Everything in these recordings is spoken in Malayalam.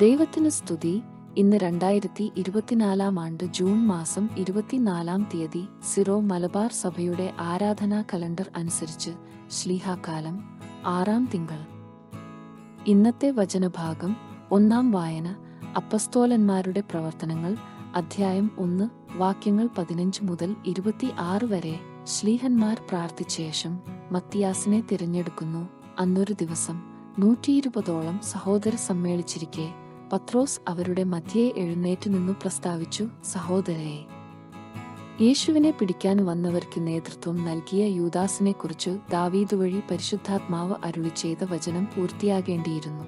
ദൈവത്തിന് സ്തുതി. ഇന്ന് രണ്ടായിരത്തി ഇരുപത്തിനാലാം ആണ്ട് ജൂൺ മാസം ഇരുപത്തിനാലാം തീയതി സിറോ മലബാർ സഭയുടെ ആരാധനാ കലണ്ടർ അനുസരിച്ച് ശ്ലീഹാകാലം ആറാം തിങ്കൾ. ഇന്നത്തെ വചനഭാഗം ഒന്നാം വായന അപ്പസ്തോലന്മാരുടെ പ്രവർത്തനങ്ങൾ അധ്യായം ഒന്ന് വാക്യങ്ങൾ പതിനഞ്ച് മുതൽ ഇരുപത്തി ആറ് വരെ ശ്ലീഹന്മാർ പ്രാർത്ഥിച്ച ശേഷം മത്തിയാസിനെ തിരഞ്ഞെടുക്കുന്നു. അന്നൊരു ദിവസം നൂറ്റിയിരുപതോളം സഹോദര സമ്മേളിച്ചിരിക്കെ പത്രോസ് അവരുടെ മധ്യേ എഴുന്നേറ്റ് നിന്നു പ്രസ്താവിച്ചു സഹോദരയെ യേശുവിനെ പിടിക്കാൻ വന്നവർക്ക് നേതൃത്വം നൽകിയ യൂദാസിനെക്കുറിച്ച് ദാവീദ് വഴി പരിശുദ്ധാത്മാവ് അരുളി ചെയ്ത വചനം പൂർത്തിയാകേണ്ടിയിരുന്നു.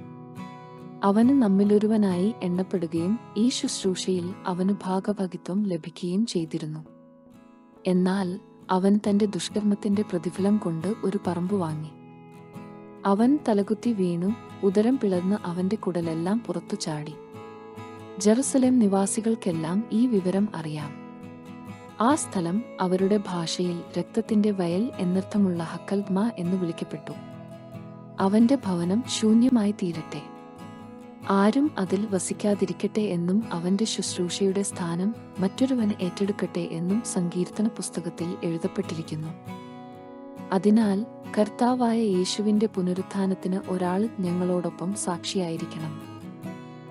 അവന് നമ്മിലൊരുവനായി എണ്ണപ്പെടുകയും ഈ ശുശ്രൂഷയിൽ അവന് ഭാഗഭഗിത്വം ലഭിക്കുകയും ചെയ്തിരുന്നു. എന്നാൽ അവൻ തന്റെ ദുഷ്കർമ്മത്തിന്റെ പ്രതിഫലം കൊണ്ട് ഒരു പറമ്പ് വാങ്ങി. അവൻ തലകുത്തി വീണു ഉദരം പിളർന്ന് അവന്റെ കുടലെല്ലാം പുറത്തു ചാടി. ജെറുസലേം നിവാസികൾക്കെല്ലാം ഈ വിവരം അറിയാം. ആ സ്ഥലം അവരുടെ ഭാഷയിൽ രക്തത്തിന്റെ വയൽ എന്നർത്ഥമുള്ള ഹക്കൽമ എന്ന് വിളിക്കപ്പെട്ടു. അവന്റെ ഭവനം ശൂന്യമായി തീരട്ടെ. ആരും അതിൽ വസിക്കാതിരിക്കട്ടെ എന്നും അവന്റെ ശുശ്രൂഷയുടെ സ്ഥാനം മറ്റൊരുവൻ ഏറ്റെടുക്കട്ടെ എന്നും സങ്കീർത്തന പുസ്തകത്തിൽ എഴുതപ്പെട്ടിരിക്കുന്നു. അതിനാൽ കർത്താവായ യേശുവിന്റെ പുനരുത്ഥാനത്തിന് ഒരാൾ ഞങ്ങളോടൊപ്പം സാക്ഷിയായിരിക്കണം.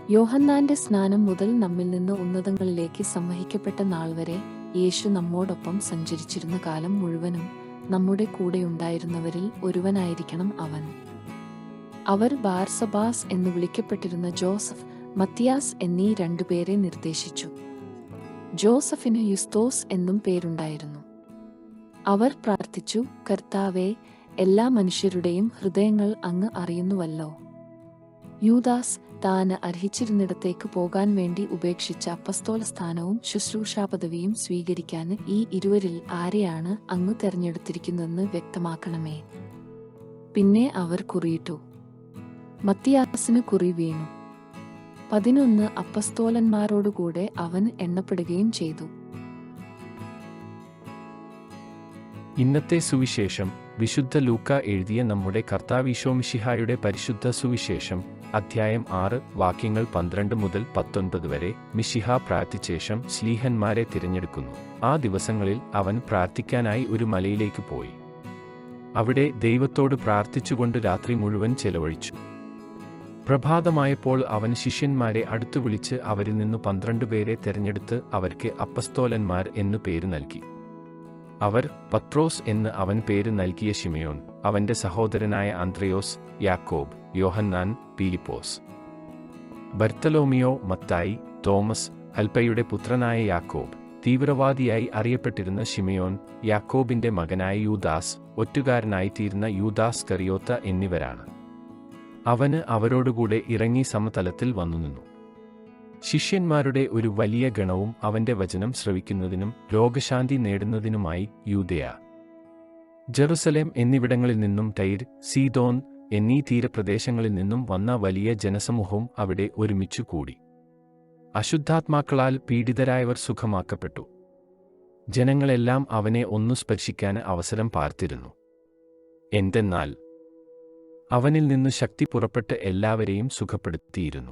യോഹന്നാന്റെ സ്നാനം മുതൽ നമ്മിൽ നിന്ന് ഉന്നതങ്ങളിലേക്ക് സംവഹിക്കപ്പെട്ട നാൾ വരെ യേശു നമ്മോടൊപ്പം സഞ്ചരിച്ചിരുന്ന കാലം മുഴുവനും നമ്മുടെ കൂടെ ഉണ്ടായിരുന്നവരിൽ ഒരുവനായിരിക്കണം അവൻ. അവർ ബാർസബാസ് എന്ന് വിളിക്കപ്പെട്ടിരുന്ന ജോസഫ് മത്തിയാസ് എന്നീ രണ്ടുപേരെ നിർദ്ദേശിച്ചു. ജോസഫിന് യുസ്തോസ് എന്നും പേരുണ്ടായിരുന്നു. അവർ പ്രാർത്ഥിച്ചു കർത്താവെ എല്ലാ മനുഷ്യരുടെയും ഹൃദയങ്ങൾ അങ്ങ് അറിയുന്നുവല്ലോ. യൂദാസ് താന് അർഹിച്ചിരുന്നിടത്തേക്ക് പോകാൻ വേണ്ടി ഉപേക്ഷിച്ച അപ്പസ്തോല സ്ഥാനവും ശുശ്രൂഷാ പദവിയും സ്വീകരിക്കാൻ ഈ ഇരുവരിൽ ആരെയാണ് അങ്ങ് തെരഞ്ഞെടുത്തിരിക്കുന്നതെന്ന് വ്യക്തമാക്കണമേ. പിന്നെ അവർ കുറിയിട്ടു മത്തിയാസിന് കുറി വീണു. പതിനൊന്ന് അപ്പസ്തോലന്മാരോടുകൂടെ അവൻ എണ്ണപ്പെടുകയും ചെയ്തു. ഇന്നത്തെ സുവിശേഷം വിശുദ്ധ ലൂക്ക എഴുതിയ നമ്മുടെ കർത്താവിശോമിഷിഹായുടെ പരിശുദ്ധ സുവിശേഷം അധ്യായം ആറ് വാക്യങ്ങൾ പന്ത്രണ്ട് മുതൽ പത്തൊൻപത് വരെ മിഷിഹ പ്രാർത്ഥിച്ചേഷം ശ്ലീഹന്മാരെ തിരഞ്ഞെടുക്കുന്നു. ആ ദിവസങ്ങളിൽ അവൻ പ്രാർത്ഥിക്കാനായി ഒരു മലയിലേക്ക് പോയി. അവിടെ ദൈവത്തോട് പ്രാർത്ഥിച്ചുകൊണ്ട് രാത്രി മുഴുവൻ ചെലവഴിച്ചു. പ്രഭാതമായപ്പോൾ അവൻ ശിഷ്യന്മാരെ അടുത്തു വിളിച്ച് അവരിൽ നിന്ന് പന്ത്രണ്ട് പേരെ തെരഞ്ഞെടുത്ത് അവർക്ക് അപ്പസ്തോലന്മാർ എന്നു പേര് നൽകി. അവർ പത്രോസ് എന്ന് അവൻ പേര് നൽകിയ ഷിമയോൻ അവന്റെ സഹോദരനായ ആന്ത്രയോസ് യാക്കോബ് യോഹന്നാൻ പീലിപ്പോസ്. ബർത്തലോമിയോ മത്തായി തോമസ് അൽപ്പയുടെ പുത്രനായ യാക്കോബ് തീവ്രവാദിയായി അറിയപ്പെട്ടിരുന്ന ഷിമയോൻ യാക്കോബിന്റെ മകനായ യൂദാസ് ഒറ്റുകാരനായിത്തീരുന്ന യൂദാസ് കറിയോത്ത എന്നിവരാണ്. അവന് അവരോടുകൂടെ ഇറങ്ങി സമതലത്തിൽ വന്നുനിന്നു. ശിഷ്യന്മാരുടെ ഒരു വലിയ ഗണവും അവന്റെ വചനം ശ്രവിക്കുന്നതിനും രോഗശാന്തി നേടുന്നതിനുമായി യൂതയ ജെറുസലേം എന്നിവിടങ്ങളിൽ നിന്നും തൈർ സീതോൻ എന്നീ തീരപ്രദേശങ്ങളിൽ നിന്നും വന്ന വലിയ ജനസമൂഹവും അവിടെ ഒരുമിച്ചു കൂടി. അശുദ്ധാത്മാക്കളാൽ പീഡിതരായവർ സുഖമാക്കപ്പെട്ടു. ജനങ്ങളെല്ലാം അവനെ ഒന്നു സ്പർശിക്കാൻ അവസരം പാർത്തിരുന്നു. എന്തെന്നാൽ അവനിൽ നിന്നു ശക്തി പുറപ്പെട്ട് എല്ലാവരെയും സുഖപ്പെടുത്തിയിരുന്നു.